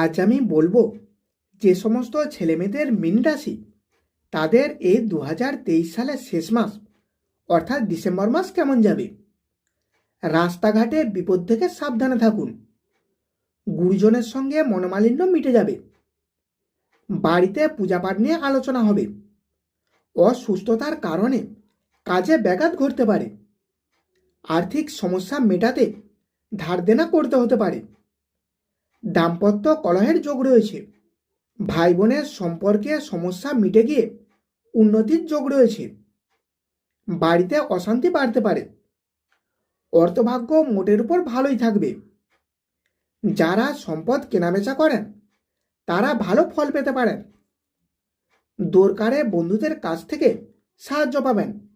আজ আমি বলব যে সমস্ত ছেলেমেয়েদের মিন রাশি, তাদের এই দু হাজার তেইশ সালের শেষ মাস, অর্থাৎ ডিসেম্বর মাস কেমন যাবে? রাস্তাঘাটে বিপদ থেকে সাবধানে থাকুন। গুরুজনের সঙ্গে মনোমালিন্য মিটে যাবে। বাড়িতে পূজাপাঠ নিয়ে আলোচনা হবে। অসুস্থতার কারণে কাজে ব্যাঘাত ঘটতে পারে। আর্থিক সমস্যা মেটাতে ধার দেনা করতে হতে পারে। দাম্পত্য কলহের যোগ রয়েছে। ভাই বোনের সম্পর্কে সমস্যা মিটে গিয়ে উন্নতির যোগ রয়েছে। বাড়িতে অশান্তি বাড়তে পারে। অর্থভাগ্য মোটের উপর ভালোই থাকবে। যারা সম্পদ কেনাবেচা করেন, তারা ভালো ফল পেতে পারেন। দরকারে বন্ধুদের কাছ থেকে সাহায্য পাবেন।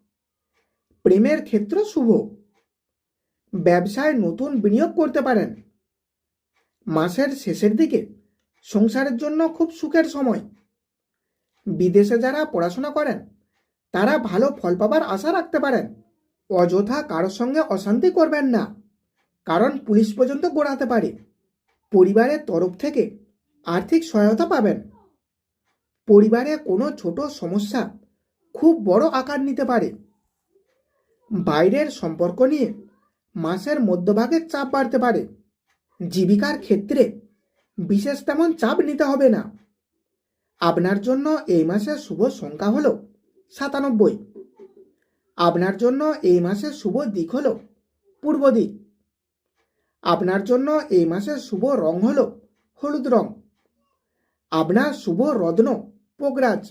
প্রেমের ক্ষেত্র শুভ। ব্যবসায় নতুন বিনিয়োগ করতে পারেন। মাসের শেষের দিকে সংসারের জন্য খুব সুখের সময়। বিদেশে যারা পড়াশোনা করেন, তারা ভালো ফল পাবার আশা রাখতে পারেন। অযথা কারোর সঙ্গে অশান্তি করবেন না, কারণ পুলিশ পর্যন্ত গোড়াতে পারে। পরিবারের তরফ থেকে আর্থিক সহায়তা পাবেন। পরিবারে কোনো ছোট সমস্যা খুব বড় আকার নিতে পারে। বাইরের সম্পর্ক নিয়ে মাসের মধ্যভাগে চাপ বাড়তে পারে। জীবিকার ক্ষেত্রে বিশেষ তেমন চাপ নিতে হবে না। আপনার জন্য এই মাসের শুভ সংখ্যা হলো সাতানব্বই। আপনার জন্য এই মাসের শুভ দিক হলো পূর্ব দিক। আপনার জন্য এই মাসের শুভ রং হলো হলুদ রং। আপনার শুভ রত্ন পোগরাজ।